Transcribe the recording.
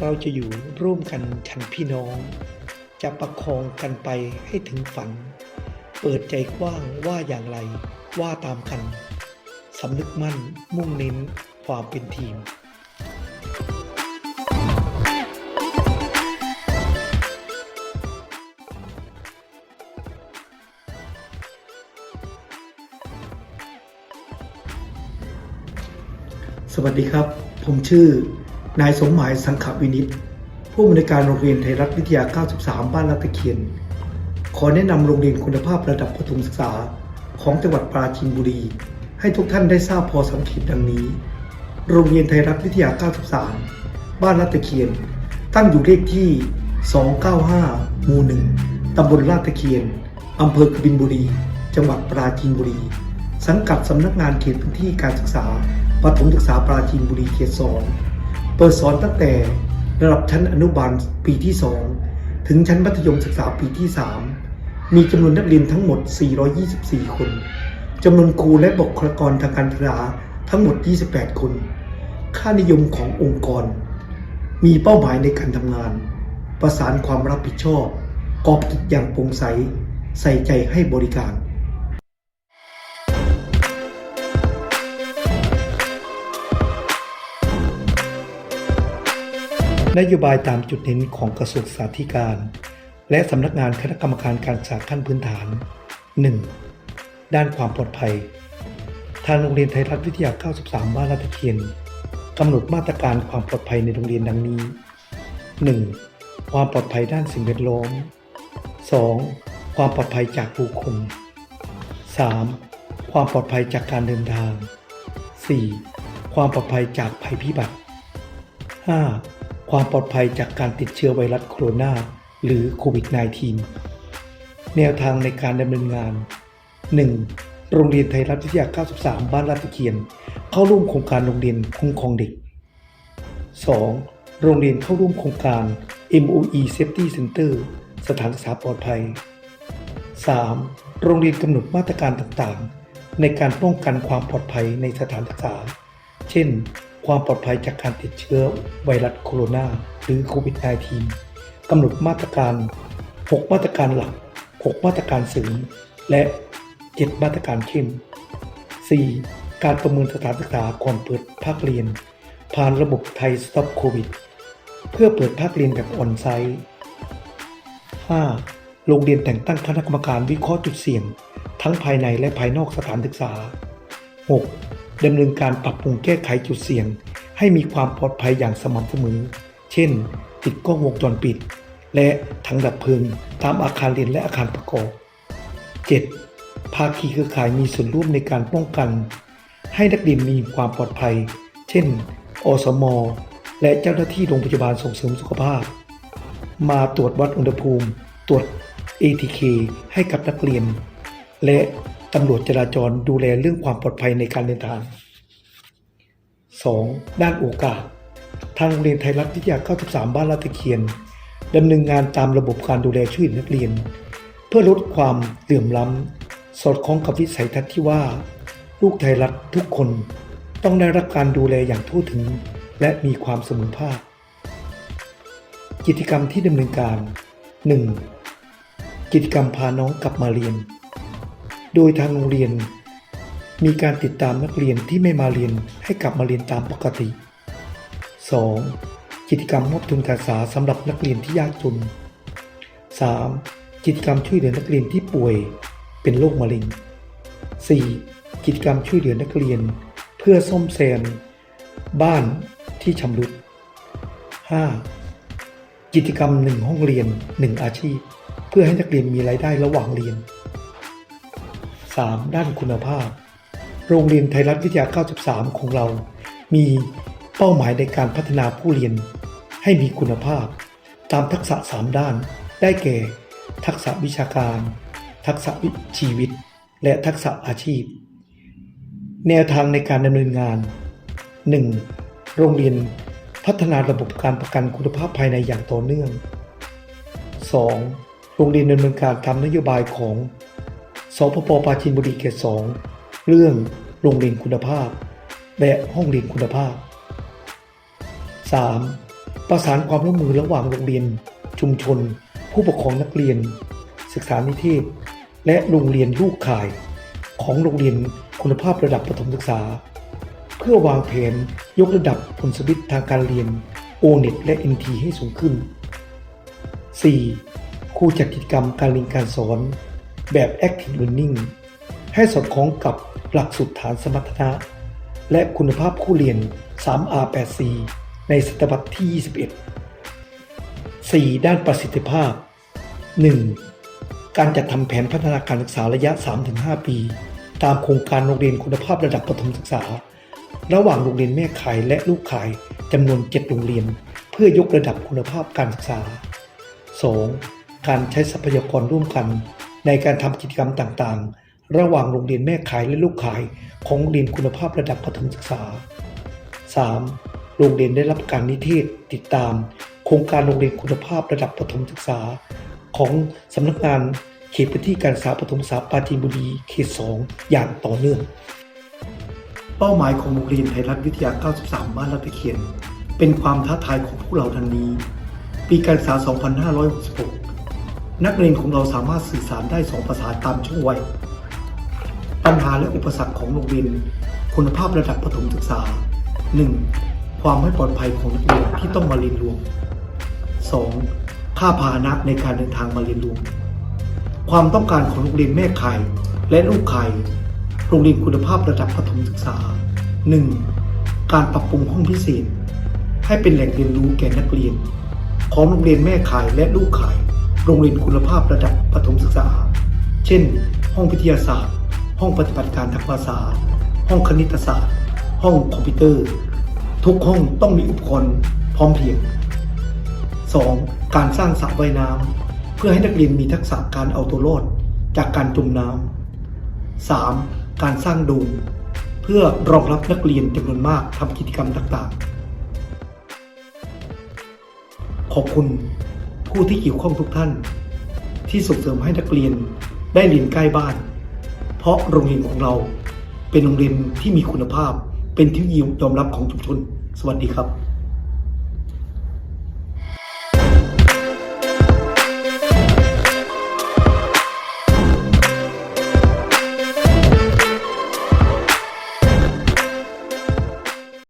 เราจะอยู่ร่วมกันฉันพี่น้อง จะประคองกันไปให้ถึงฝัน เปิดใจกว้างว่าอย่างไรว่าตามกันสำนึกมั่นมุ่งเน้นความเป็นทีมสวัสดีครับ ผมชื่อ นายสมหมายสังขวินิตผู้อำนวยการโรงเรียนไทยรัฐวิทยา 93 บ้านรัตะเคียน ขอแนะนำโรงเรียนคุณภาพระดับประถมศึกษาของจังหวัดปราจีนบุรี ให้ทุกท่านได้ทราบพอสังเกตดังนี้ โรงเรียนไทยรัฐวิทยา 93 บ้านรัตะเคียน ตั้งอยู่เลขที่ 295 หมู่ 1 ตำบลลาดตะเคียน อำเภอกบินบุรี จังหวัดปราจีนบุรี สังกัดสำนักงานเขตพื้นที่การศึกษาประถมศึกษาปราจีนบุรีเขต 2 เปิดสอนตั้งแต่ระดับชั้นอนุบาลปีที่ 2 ถึงชั้นมัธยมศึกษาปีที่ 3 มีจำนวนนักเรียนทั้งหมด 424 คนจำนวนครูและบุคลากรทางการศึกษาทั้งหมด 28 คน ค่านิยมขององค์กร มีเป้าหมายในการทำงาน ประสานความรับผิดชอบ กอบกิจอย่างโปร่งใส ใส่ใจให้บริการ นโยบายตามจุดเน้นของกระทรวงสาธการ และสำนักงานคณะกรรมการการศึกษาขั้นพื้นฐาน 1. ด้านความปลอดภัย ทางโรงเรียนไทยรัฐวิทยา 93 บ้านลาดตเคียนกำหนดมาตรการความปลอดภัยในโรงเรียนดังนี้ 1. ความปลอดภัยด้านสิ่งแวดล้อม 2. ความปลอดภัยจากบุคคล 3. ความปลอดภัยจากการเดินทาง 4. ความปลอดภัยจากภัยพิบัติ 5. ความปลอดภัยจากการติดเชื้อไวรัสโคโรนาหรือโควิด -19 แนวทางในการดำเนินงาน 1. โรงเรียนไทยรัฐวิทยา 93 บ้านลาดตะเคียน เข้าร่วมโครงการโรงเรียนคุ้มครองเด็ก 2. โรงเรียนเข้าร่วมโครงการ MOE Safety Center สถานศึกษาปลอดภัย 3. โรงเรียนกำหนดมาตรการต่างๆ ในการป้องกันความปลอดภัยในสถานศึกษา เช่น ความปลอดภัยจากการติดเชื้อไวรัสโคโรนาหรือโควิด -19 กำหนดมาตรการ 6 มาตรการหลัก 6 มาตรการเสริมและ 7 มาตรการเข้ม 4. การประเมินสถานศึกษาก่อนเปิดภาคเรียน ผ่านระบบไทยสต็อปโควิด เพื่อเปิดภาคเรียนแบบออนไซต์ 5. โรงเรียนแต่งตั้งคณะกรรมการวิเคราะห์จุดเสี่ยง ทั้งภายในและภายนอกสถานศึกษา 6. ดำเนินการปรับปรุงแก้ไขจุดเสี่ยง ให้มีความปลอดภัยอย่างสม่ำเสมอ เช่น ติดกล้องวงจรปิด และถังดับเพลิงตามอาคารเรียนและอาคารประกอบ 7. ภาคีเครือข่ายมีส่วนร่วมในการป้องกัน ให้นักเรียนมีความปลอดภัย เช่น อสม และเจ้าหน้าที่โรงพยาบาลส่งเสริมสุขภาพ มาตรวจวัดอุณหภูมิ ตรวจ ATK ให้กับนักเรียน และ ตำรวจจราจรดูแลเรื่องความปลอดภัยในการเดินทาง 2. ด้านโอกาส ทางโรงเรียนไทยรัฐวิทยา 93 บ้านลาตะเคียนดำเนินงานตามระบบการดูแลช่วยนักเรียน เพื่อลดความเหลื่อมล้ำ สอดคล้องกับวิสัยทัศน์ที่ว่า ลูกไทยรัฐทุกคนต้องได้รับการดูแลอย่างทั่วถึง และมีความเสมอภาค กิจกรรมที่ดำเนินการ 1. กิจกรรมพาน้องกลับมาเรียน โดยทางโรงเรียน มีการติดตามนักเรียนที่ไม่มาเรียนให้กลับมาเรียนตามปกติ 2. กิจกรรมมอบทุนการศึกษาสำหรับนักเรียนที่ยากจน 3. กิจกรรมช่วยเหลือนักเรียนที่ป่วยเป็นโรคมะเร็ง 4. กิจกรรมช่วยเหลือนักเรียน เพื่อซ่อมแซมบ้านที่ชำรุด 5. กิจกรรมหนึ่งห้องเรียนหนึ่งอาชีพ เพื่อให้นักเรียนมีรายได้ระหว่างเรียน 3. ด้านคุณภาพ โรงเรียนไทยรัฐวิทยา 93 ของเรา มีเป้าหมายในการพัฒนาผู้เรียนให้มีคุณภาพ ตามทักษะ 3 ด้าน ได้แก่ ทักษะวิชาการ ทักษะวิชีวิต และทักษะอาชีพ แนวทางในการดำเนินงาน 1. โรงเรียนพัฒนาระบบการประกันคุณภาพภายในอย่างต่อเนื่อง 2. โรงเรียนดำเนินการตามนโยบายของ สพปปราจีนบุรีเขต2เรื่องโรงเรียนคุณภาพ และห้องเรียนคุณภาพ 3. ประสานความร่วมมือระหว่างโรงเรียน ชุมชน ผู้ปกครองนักเรียน ศึกษานิเทศ และโรงเรียนลูกข่ายของโรงเรียนคุณภาพระดับประถมศึกษา เพื่อวางแผนยกระดับผลสวิตทางการเรียน o n e t และ NT ให้สูงขึ้น 4. ครูจัดกิจกรรมการเรียนการสอน แบบ Active Learning ให้สอดคล้องกับหลักสูตรฐานสมรรถนะ และคุณภาพผู้เรียน 3R8C ในศตวรรษที่ 21 4. ด้านประสิทธิภาพ 1. การจัดทำแผนพัฒนาการศึกษาระยะ 3-5 ปี ตามโครงการโรงเรียนคุณภาพระดับประถมศึกษา ระหว่างโรงเรียนแม่ขายและลูกขายจำนวน 7 โรงเรียน เพื่อยกระดับคุณภาพการศึกษา 2. การใช้ทรัพยากรร่วมกัน ในการทำกิจกรรมต่างๆ ระหว่างโรงเรียนแม่ขายและลูกขายของโรงเรียนคุณภาพระดับประถมศึกษา 3. โรงเรียนได้รับการนิเทศติดตาม โครงการโรงเรียนคุณภาพระดับประถมศึกษา ของสำนักงานเขตพื้นที่การศึกษาประถมศึกษาปราจีนบุรีเขต 2 อย่างต่อเนื่อง เป้าหมายของโรงเรียนไทยรัฐวิทยา 93 บ้านรัตะเคียน เป็นความท้าทายของพวกเราดังนี้ ปีการศึกษา 2566 นักเรียนของเราสามารถสื่อสารได้สองภาษาตามช่วงวัยปัญหาและอุปสรรคของโรงเรียน คุณภาพระดับประถมศึกษา 1. ความไม่ปลอดภัยของนักเรียนที่ต้องมาเรียนรวม 2. ค่าพาหนะในการเดินทางมาเรียนรวม ความต้องการของโรงเรียนแม่ข่ายและลูกข่ายโรงเรียนคุณภาพระดับประถมศึกษา 1. การปรับปรุงห้องพิเศษ ให้เป็นแหล่งเรียนรู้แก่นักเรียน ของโรงเรียนแม่ข่ายและลูกข่าย โรงเรียนคุณภาพระดับประถมศึกษา เช่น ห้องวิทยาศาสตร์ ห้องปฏิบัติการทางภาษา ห้องคณิตศาสตร์ ห้องคอมพิวเตอร์ ทุกห้องต้องมีอุปกรณ์พร้อมเพรียง 2. การสร้างสระว่ายน้ำเพื่อให้นักเรียนมีทักษะการเอาตัวรอดจากการจมน้ำ 3. การสร้างโดมเพื่อรองรับนักเรียนจำนวนมากทำกิจกรรมต่างๆ ขอบคุณ ผู้ที่เกี่ยวข้องทุกท่าน ที่ส่งเสริมให้นักเรียนได้เรียนใกล้บ้าน เพราะโรงเรียนของเราเป็นโรงเรียนที่มีคุณภาพ เป็นที่ยอมรับของชุมชน สวัสดีครับ